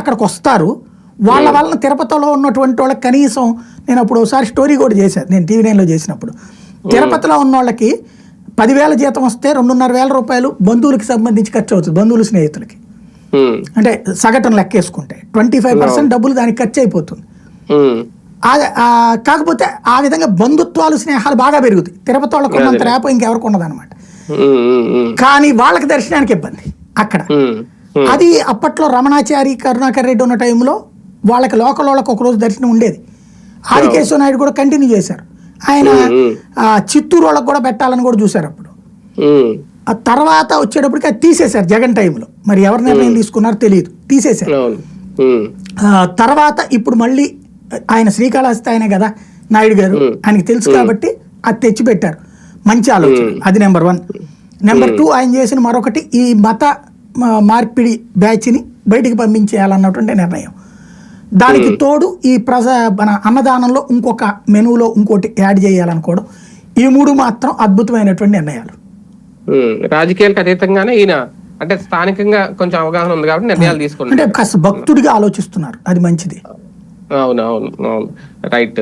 అక్కడికి వస్తారు. వాళ్ళ వలన తిరుపతిలో ఉన్నటువంటి వాళ్ళకి కనీసం నేను అప్పుడు ఒకసారి స్టోరీ కూడా చేశాను నేను టీవీ నైన్లో చేసినప్పుడు. తిరుపతిలో ఉన్న వాళ్ళకి పదివేల జీతం వస్తే రెండున్నర వేల రూపాయలు బంధువులకి సంబంధించి ఖర్చు అవుతుంది బంధువులు స్నేహితులకి. ఉమ్, అంటే సగటును లెక్కేసుకుంటే ట్వంటీ ఫైవ్ పర్సెంట్ డబ్బులు దానికి ఖర్చు అయిపోతుంది. కాకపోతే ఆ విధంగా బంధుత్వాలు స్నేహాలు బాగా పెరుగుతాయి. తిరుపతి వాళ్ళకు ఉన్నంత రేప ఇంకెవరికి ఉమ్, ఉమ్, కానీ వాళ్ళకి దర్శనానికి ఇబ్బంది అక్కడ. అది అప్పట్లో రమణాచారి కరుణాకర్ రెడ్డి ఉన్న టైంలో వాళ్ళకి లోకల్ వాళ్ళకి ఒకరోజు దర్శనం ఉండేది. ఆదికేశ్వర నాయుడు కూడా కంటిన్యూ చేశారు. ఆయన ఆ, చిత్తూరు వాళ్ళకి కూడా పెట్టాలని కూడా చూశారు అప్పుడు. ఆ తర్వాత వచ్చేటప్పటికి అది తీసేశారు జగన్ టైంలో. మరి ఎవరు నిర్ణయం తీసుకున్నారో తెలియదు. తీసేశారు. తర్వాత ఇప్పుడు మళ్ళీ ఆయన శ్రీకాళహస్తి ఆయనే కదా నాయుడు గారు. ఆయనకి తెలుసు కాబట్టి అది తెచ్చి పెట్టారు మంచి ఆలోచన. అది నెంబర్ వన్. నెంబర్ టూ ఆయన చేసిన మరొకటి ఈ మత మార్పిడి బ్యాచ్ని బయటికి పంపించేయాలన్నటువంటి నిర్ణయం. దానికి తోడు ఈ ప్రజ మన అన్నదానంలో ఇంకొక మెనూలో ఇంకోటి యాడ్ చేయాలనుకోవడం. ఈ మూడు మాత్రం అద్భుతమైనటువంటి నిర్ణయాలు. రాజకీయాలకు అతీతంగానే ఈయన అంటే స్థానికంగా కొంచెం అవగాహన ఉంది కాబట్టి నిర్ణయాలు తీసుకుంటారు అంటే కాస్త భక్తుడిగా ఆలోచిస్తున్నారు. అది మంచిది. అవును అవును అవును. రైట్